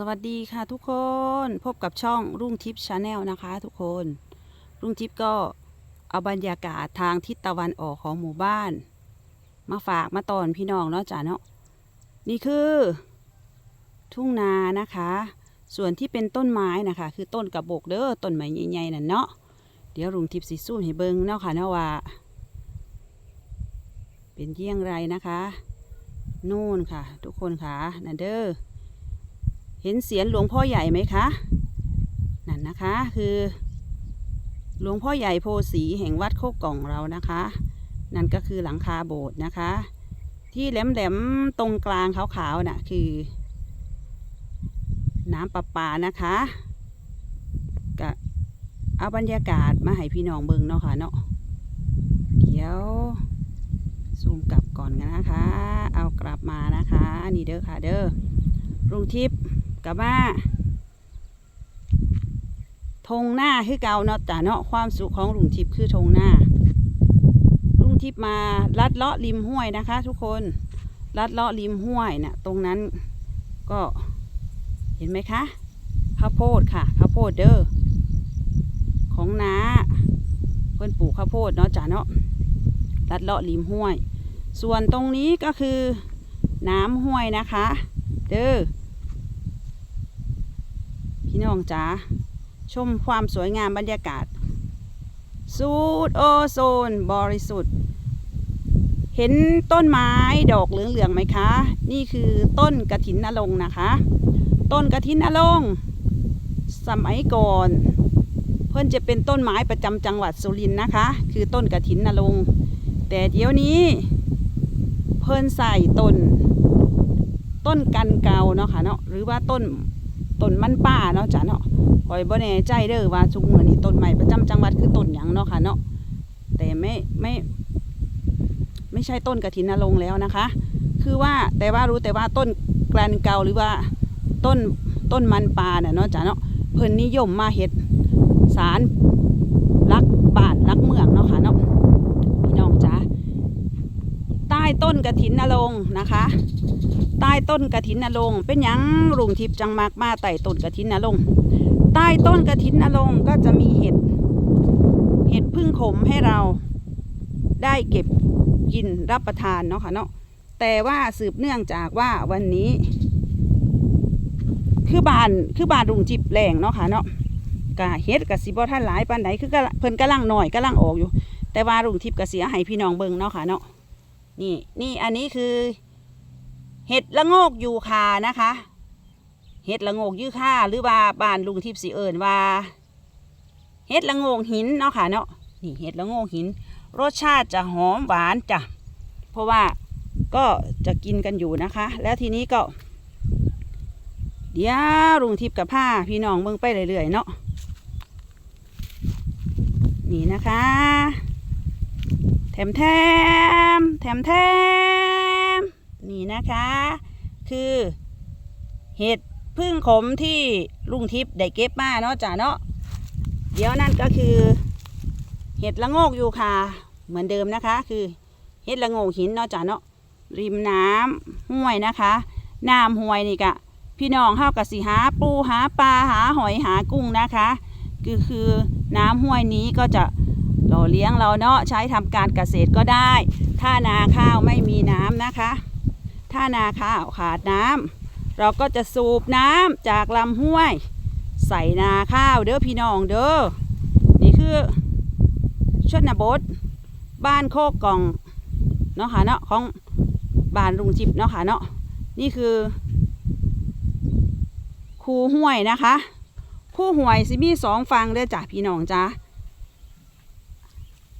สวัสดีค่ะทุกคนพบกับช่องรุ่งทิพย์ชาแนลนะคะ ทุกคน รุ่งทิพย์ก็เอาบรรยากาศทางทิศตะวันออกของหมู่บ้าน มาฝากมาตอนพี่น้องเนาะจ้ะเนาะนี่คือ ทุ่งนานะคะ ส่วนที่เป็นต้นไม้นะคะ คือต้นกระบอกเด้อต้นไม้ใหญ่ๆนั่นเนาะเดี๋ยวรุ่งทิพย์สิสู้ให้เบิ่งเนาะค่ะเนาะว่า เป็นเยี่ยงไรนะคะ นู่นค่ะ ทุกคนค่ะนั่นเด้อ เห็นเสียนหลวงพ่อใหญ่ไหมคะ นั่นนะคะคือ หลวงพ่อใหญ่โพสีแห่งวัดโคกกล่องเรานะคะ นั่นก็คือหลังคาโบสถ์นะคะ ที่แหลมๆตรงกลางขาวๆน่ะคือ น้ำประปานะคะก็เอาบรรยากาศมาให้พี่น้องเบิ่งเนาะค่ะเนาะเดี๋ยวซูมกลับก่อนกันนะคะ เอากลับมานะคะ นี่เด้อค่ะเด้อรุ่งทิพย์ กับมาธงหน้าคือเก่าเนาะจ้ะเนาะความสุขของรุ่งทิพย์คือธงหน้ารุ่งทิพย์มาลัดเลาะริมห้วยนะคะ ทุกคนลัดเลาะริมห้วยน่ะตรงนั้นก็เห็นไหมคะข้าวโพดค่ะข้าวโพดเด้อของน้าเพื่อนปลูกข้าวโพดเนาะจ้ะเนาะลัดเลาะริมห้วย ส่วนตรงนี้ก็คือน้ำห้วยนะคะ เด้อ พี่น้องจ๋าชมความสวยงามบรรยากาศ สูดโอโซน บริสุทธิ์ เห็นต้นไม้ดอกเหลืองๆไหมคะ นี่คือต้นกระถินนรงนะคะ ต้นกระถินนรงสมัยก่อน เพิ่อนจะเป็นต้นไม้ประจำจังหวัดสุรินทร์นะคะ คือต้นกระถินนรงแต่เดี๋ยวนี้ เพิ่อนใส่ต้น ต้นกันเกาเนาะค่ะเนาะหรือว่าต้น ต้นมันป่าเนาะจ้ะเนาะคอยบ่แน่ใจเด้อว่าชุกมื้อนี้ต้นใหม่ประจำจังหวัดคือต้นหยังเนาะค่ะเนาะแต่ไม่ไม่ ไม่ใช่ต้นกระถินนรงแล้วนะคะ คือว่าแต่ว่ารู้แต่ว่าต้นกลันเกาหรือว่าต้นต้นมันป่าเนี่ยเนาะจ้ะเนาะเพิ่นนิยมมาเฮ็ดสารรักบ้านรักเมืองเนาะค่ะเนาะพี่น้องจ้าใต้ต้นกระถินนรงนะคะ ใต้ต้นกระถินนรงเป็นยังลุงทิพย์จังมากมาใต้ต้นกระถินนรงใต้ต้นกระถินนรงก็จะมีเห็ด เห็ดพึ่งขมให้เราได้เก็บกินรับประทานเนาะค่ะเนาะแต่ว่าสืบเนื่องจากว่าวันนี้ คือบานคือบานลุงจิบแรงเนาะค่ะเนาะกะเฮ็ดกะสิบ่ท่านหลายปานใดคือเพิ่นกำลังหน่อยกำลังออกอยู่ แต่ว่าลุงทิพย์กะเสียให้พี่น้องเบิ่งเนาะค่ะเนาะ นี่นี่อันนี้คือ เห็ดละโงกยูคานะคะ เห็ดละโงกยูคาหรือว่าบ้านลุงทิพย์สีเอิญว่า เห็ดละโงกหินเนาะค่ะเนาะนี่เห็ดละโงกหิน รสชาติจะหอมหวานจ้ะเพราะว่าก็จะกินกันอยู่นะคะ แล้วทีนี้ก็เดี๋ยวลุงทิพย์กับผ้าพี่น้องเบิ่งไปเรื่อยๆเนาะนี่นะคะ ถมแถมแถมแถมนี่นะคะ คือเห็ดพึ่งขมที่ลุงทิพย์ได้เก็บมาเนาะจ้ะเนาะเดี๋ยวนั่นก็คือ เห็ดละโงกอยู่ค่ะ เหมือนเดิมนะคะ คือเห็ดละโงกหินเนาะจ้ะเนาะริมน้ำห้วยนะคะน้ำห้วยนี่กะพี่น้องเข้ากับสิหาปูหาปลาหาหอยหากุ้งนะคะ คือคือน้ำห้วยนี้ก็จะ หล่อเลี้ยงเราเนาะใช้ทำการเกษตรก็ได้ ถ้านาข้าวไม่มีน้ำนะคะ ถ้านาข้าวขาดน้ำเราก็จะสูบน้ำจากลำห้วย ใส่นาข้าวเด้อพี่น้องเด้อนี่คือชนบท บ้านโคกกล่องเนาะค่ะเนาะของบ้านลุงจิบเนาะค่ะเนาะนี่คือคูห้วยนะคะ คูห้วยสิมีสองฝั่งเด้อจ้ะพี่น้องจ้า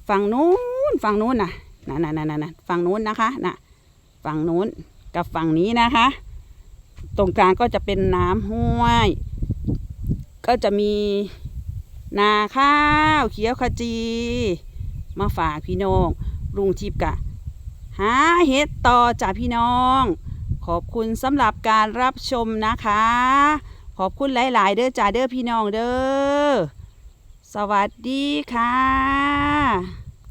ฝั่งนู้นฝั่งนู้นน่ะน่ะน่ะน่ะนะฝั่งนู้นนะคะน่ะฝั่งนู้นกับฝั่งนี้นะคะ ตรงกลางก็จะเป็นน้ำห้วย ก็จะมีนาข้าวเขียวขจี มาฝากพี่น้องลุงทิพย์กะ หาเห็ดต่อจากพี่น้อง ขอบคุณสำหรับการรับชมนะคะ ขอบคุณหลาย ๆ เด้อจ่าเด้อพี่น้องเด้อสวัสดีค่ะ ค่ะ